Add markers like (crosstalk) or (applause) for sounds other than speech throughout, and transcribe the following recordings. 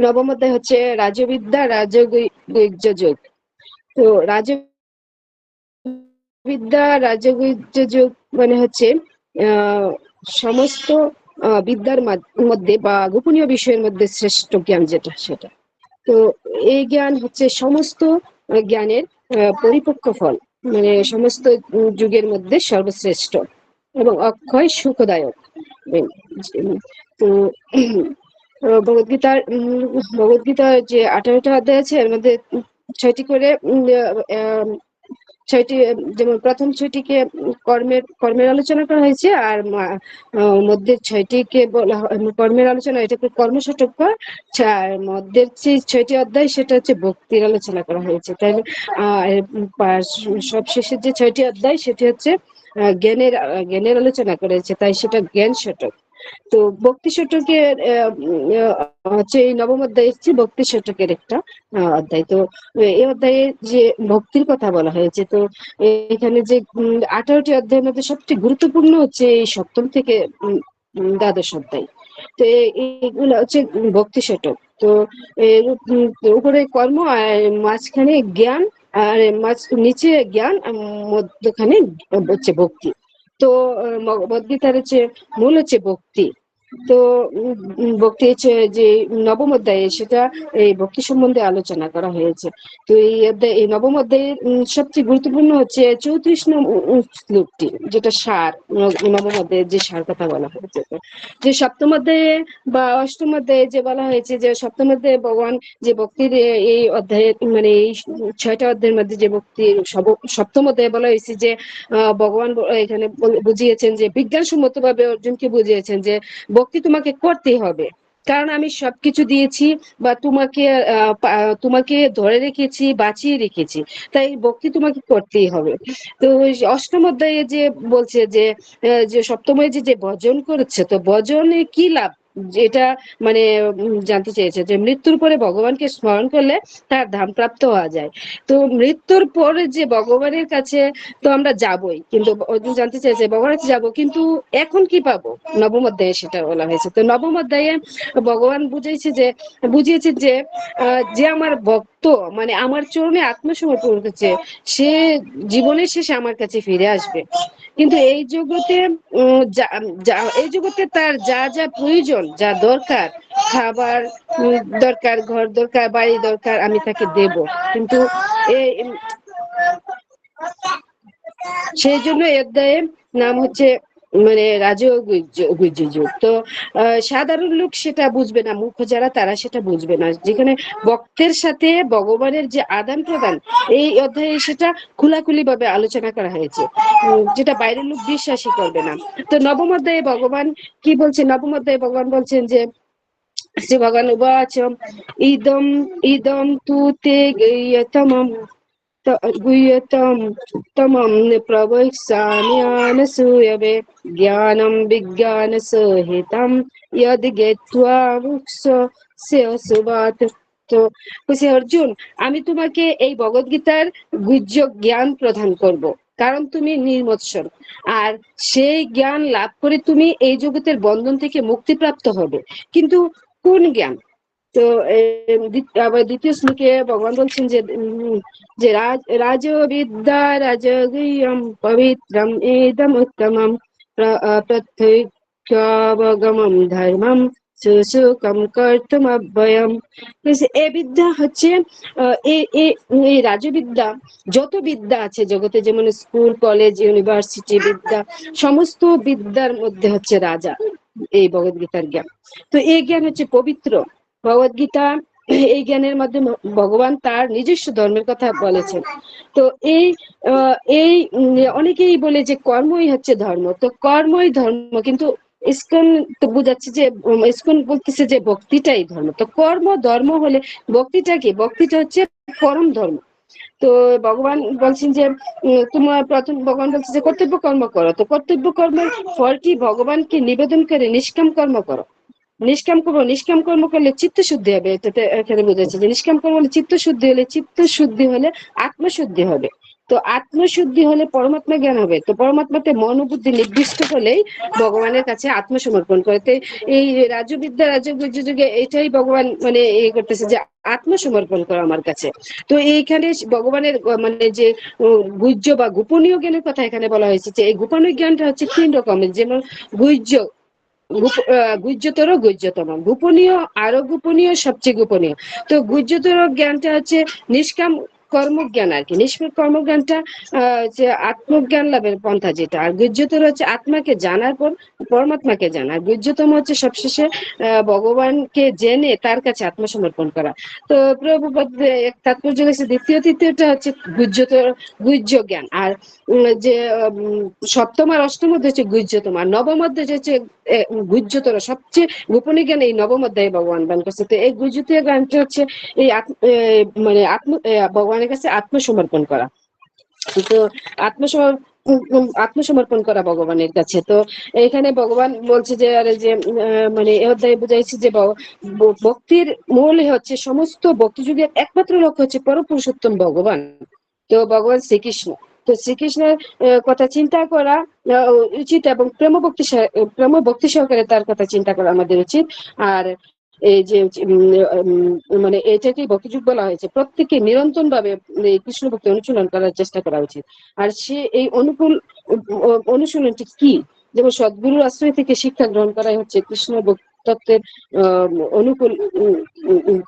নবম অধ্যায় হচ্ছে রাজবিদ্যা রাজগুজ্জ যুগ তো রাজবিদ্যা রাজগুজ্জ যুগ মানে হচ্ছে সমস্ত বিদ্যার মধ্যে বা গোপনীয় বিষয়ের মধ্যে শ্রেষ্ঠ জ্ঞান যেটা সেটা। তো এই জ্ঞান হচ্ছে সমস্ত জ্ঞানের পরিপক্ক ফল। মানে সমস্ত যুগের মধ্যে সর্বশ্রেষ্ঠ এবং অক্ষয় সুখদায়ক। তো ভগবদ্গীতার ভগবদ্গীতার যে আঠারোটা অধ্যায় আছে, এর মধ্যে ছয়টি করে ছয়টি, যেমন প্রথম ছয়টিকে কর্মের কর্মের আলোচনা করা হয়েছে, আর মধ্যে ছয়টিকে বলা কর্মের আলোচনা এটাকে কর্মসূচক আর মধ্যের যে ছয়টি অধ্যায়, সেটা হচ্ছে ভক্তির আলোচনা করা হয়েছে। তাই সব শেষের যে ছয়টি অধ্যায়, সেটি হচ্ছে জ্ঞানের জ্ঞানের আলোচনা করেছে তাই সেটা জ্ঞান শতক তো ভক্তি শতকের হচ্ছে এই নবম অধ্যায় এসেছে, ভক্তি শতকের একটা অধ্যায়। তো এই অধ্যায়ে যে ভক্তির কথা বলা হয়েছে, তো এখানে যে আঠারোটি অধ্যায়ের মধ্যে সবচেয়ে গুরুত্বপূর্ণ হচ্ছে এই সপ্তম থেকে দ্বাদশ অধ্যায়। তো এইগুলো হচ্ছে ভক্তি শতক। তো উপরে কর্ম আর মাঝখানে জ্ঞান, আর মাঝ, নিচে জ্ঞান মধ্যখানে হচ্ছে ভক্তি। তো ভগবদ্গীতার হচ্ছে মূল হচ্ছে ভক্তি তো ভক্তি হচ্ছে যে নবম অধ্যায়ে সেটা এই ভক্তি সম্বন্ধে আলোচনা করা হয়েছে। তো এই অধ্যায়, এই নবম অধ্যায়ের সবচেয়ে গুরুত্বপূর্ণ হচ্ছে চৌত্রিশ শ্লোকটি, যেটা সার নবম অধ্যায়ের যে সার কথা বলা হয়েছে। যে সপ্তম অধ্যায়ে বা অষ্টম অধ্যায়ে যে বলা হয়েছে যে সপ্তম অধ্যায়ে ভগবান যে ভক্তির এই অধ্যায়ে মানে এই ছয়টা অধ্যায়ের মধ্যে যে ভক্তির সপ্তম অধ্যায়ে বলা হয়েছে যে ভগবান এখানে বুঝিয়েছেন যে বিজ্ঞানসম্মত ভাবে অর্জুনকে বুঝিয়েছেন যে ভক্তি তোমাকে করতেই হবে। কারণ আমি সবকিছু দিয়েছি বা তোমাকে তোমাকে ধরে রেখেছি, বাঁচিয়ে রেখেছি। তাই ভক্তি তোমাকে করতেই হবে। তো অষ্টম অধ্যায়ে যে বলছে যে সপ্তমে যে যে ভজন করেছে, তো ভজনে কি লাভ? যেটা মানে জানতে চেয়েছে যে মৃত্যুর পরে ভগবানকে স্মরণ করলে তার ধাম প্রাপ্ত হওয়া যায়। তো মৃত্যুর পরে যে ভগবানের কাছে তো আমরা যাবই, কিন্তু জানতে চেয়েছে ভগবানের কাছে যাব, কিন্তু এখন কি পাবো? নবম অধ্যায়ে সেটা বলা হয়েছে। তো নবম অধ্যায়ে ভগবান বুঝেছে যে, বুঝিয়েছে যে যে আমার ভক্ত মানে আমার চরণে আত্মসমর্পণ করছে, সে জীবনের শেষে আমার কাছে ফিরে আসবে। কিন্তু এই জগতে এই জগতে তার যা যা প্রয়োজন, যা দরকার, খাবার দরকার, ঘর দরকার, বাড়ি দরকার, আমি তাকে দেব। কিন্তু সেই জন্য অধ্যায়ের নাম হচ্ছে মানে রাজগুজ্জ যুগ তো সাধারণ লোক সেটা বুঝবে না মুখ যারা, তারা সেটা বুঝবে না। যেখানে ভক্তের সাথে ভগবানের যে আদান প্রদান, এই অধ্যায়ে সেটা খোলাখুলি ভাবে আলোচনা করা হয়েছে। যেটা বাইরের লোক বিশ্বাসই করবে না। তো নবম অধ্যায়ে ভগবান কি বলছে? নবম অধ্যায়ে ভগবান বলছেন যে শ্রী ভগবান উবাচ ইদম ইদম তু তে গেয়তমম। তমম প্রবৈক্সাম্যানসূয়বে জ্ঞানম বিজ্ঞান সহিতম ইয়দ গেত্বা মুক্ষ সুবাত তো বলছে অর্জুন আমি তোমাকে এই ভগবত গীতার জ্ঞান প্রদান করব, কারণ তুমি নির্মৎসর। আর সেই জ্ঞান লাভ করে তুমি এই জগতের বন্ধন থেকে মুক্তিপ্রাপ্ত হবে। কিন্তু কোন জ্ঞান? তো আবার দ্বিতীয় শ্লোকে ভগবান বলছেন যে যে রাজ, রাজবিদ্যা রাজগীয়ম পবিত্রম এদম উত্তমম প্রত্যক্ষাবগমম ধর্মম সুসুকম কর্তম অব্যয়ম। এ বিদ্যা হচ্ছে এই রাজবিদ্যা, যত বিদ্যা আছে জগতে, যেমন স্কুল, কলেজ, ইউনিভার্সিটি বিদ্যা, সমস্ত বিদ্যার মধ্যে হচ্ছে রাজা, এই ভগবত গীতার জ্ঞান। তো এই জ্ঞান হচ্ছে পবিত্র। ভগবত গীতা, (clears throat) এই জ্ঞানের মাধ্যমে ভগবান তার নিজস্ব ধর্মের কথা বলেছেন। তো এই এই অনেকেই বলে যে কর্মই হচ্ছে ধর্ম। তো কর্মই ধর্ম, কিন্তু ইস্কন তো বুঝাচ্ছে যে ইস্কন বলতেছে যে ভক্তিটাই ধর্ম। তো কর্ম, ধর্ম হলে ভক্তিটা কি? ভক্তিটা হচ্ছে পরম ধর্ম। তো ভগবান বলছেন যে তোমার প্রথম ভগবান বলছে যে কর্তব্য কর্ম করো। তো কর্তব্য কর্মের ফলটি ভগবানকে নিবেদন করে নিষ্কাম কর্ম করো। নিষ্কাম কর্ম নিষ্কাম কর্ম করলে চিত্ত শুদ্ধি হবে এটাতে এখানে বোঝাচ্ছে যে নিষ্কাম কর্ম হলে চিত্ত শুদ্ধি হলে চিত্ত শুদ্ধি হলে আত্মশুদ্ধি হবে। তো আত্মশুদ্ধি হলে পরমাত্মা জ্ঞান হবে। তো পরমাত্মাতে মনোবুদ্ধি নির্দিষ্ট হলেই ভগবানের কাছে আত্মসমর্পণ করে। তো এই রাজবিদ্যা রাজগুজ্জ যুগে এটাই ভগবান মানে এ করতেছে যে আত্মসমর্পণ করো আমার কাছে। তো এইখানে ভগবানের মানে যে গুহ্য বা গোপনীয় জ্ঞানের কথা এখানে বলা হয়েছে যে এই গোপনীয় জ্ঞানটা হচ্ছে তিন রকমের। যেমন গুহ্য গুহ্যতর গুহ্যতম গোপনীয় আরও গোপনীয় সবচেয়ে গোপনীয়। তো গুহ্যতর জ্ঞানটা হচ্ছে নিষ্কাম কর্মজ্ঞান আর কি নিষ্কাম কর্মজ্ঞানটা যে আত্মজ্ঞান লাভের পন্থা যেটা। আর গুহ্যতর হচ্ছে আত্মাকে জানার পর, পরমাত্মাকে জানা আর হচ্ছে সবশেষে ভগবানকে জেনে তার কাছে আত্মসমর্পণ করা। তো প্রভুপদ তাৎপর্য হচ্ছে দ্বিতীয়, তৃতীয়টা হচ্ছে গুহ্যতর গুহ্য জ্ঞান আর যে সপ্তম আর অষ্টম অধ্যায় হচ্ছে গুহ্যতম। আর নবম অধ্যায় হচ্ছে গুহ্যতর। সবচেয়ে গোপনীয় জ্ঞান এই নবম অধ্যায়ে ভগবান দান করছে। তো এই গুহ্যতীয় জ্ঞানটা হচ্ছে, এই মানে আত্ম ভগবানের কাছে আত্মসমর্পণ করা। তো আত্মসমর্পণ আত্মসমর্পণ করা ভগবানের কাছে। তো এখানে ভগবান বলছে যে, আরে যে মানে এ অধ্যায়ে বুঝাইছি যে ভক্তির মূল হচ্ছে সমস্ত ভক্তি যুগের একমাত্র লক্ষ্য হচ্ছে পরপুরুষোত্তম ভগবান। তো ভগবান শ্রীকৃষ্ণ। তো শ্রীকৃষ্ণের কথা চিন্তা করা উচিত এবং প্রেম ভক্তি প্রেম ভক্তি সহকারে তার কথা চিন্তা করা আমাদের উচিত। আর এই যে মানে এটাকেই বকিযুগ বলা হয়েছে প্রত্যেকে নিরন্তর ভাবে কৃষ্ণ ভক্তি অনুশীলন করার চেষ্টা করা উচিত। আর সে এই অনুকূল অনুশীলনটি কি? যেমন সদ্গুরুর আশ্রয় থেকে শিক্ষা গ্রহণ করাই হচ্ছে কৃষ্ণ তত্ত্বের অনুকূল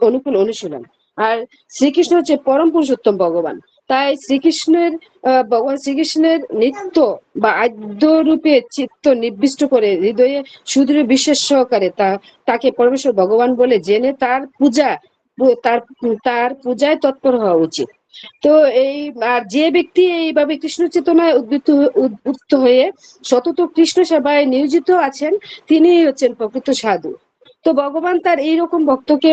অনুকূল অনুশীলন। আর শ্রীকৃষ্ণ হচ্ছে পরম পুরুষোত্তম ভগবান। তাই শ্রীকৃষ্ণের ভগবান শ্রীকৃষ্ণের নিত্য বা আদ্য রূপে চিত্ত নির্দিষ্ট করে হৃদয়ে সুদৃঢ় বিশ্বাস সহকারে তা, তাকে পরমেশ্বর ভগবান বলে জেনে তার পূজা তার তার পূজায় তৎপর হওয়া উচিত। তো এই, আর যে ব্যক্তি এইভাবে কৃষ্ণ চেতনায় উদ্বৃত্ত উদ্বুদ্ধ হয়ে সতত কৃষ্ণ সেবায় নিয়োজিত আছেন, তিনি হচ্ছেন প্রকৃত সাধু। তো ভগবান তার এইরকম ভক্তকে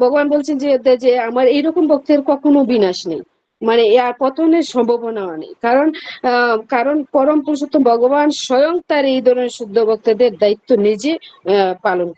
ভগবান বলছেন যে যে আমার এইরকম ভক্তের কখনো বিনাশ নেই। মানে আর পতনের সম্ভাবনা নেই। কারণ কারণ পরম পুরুষোত্তম ভগবান স্বয়ং তার এই ধরনের শুদ্ধ ভক্তদের দায়িত্ব নিজে পালন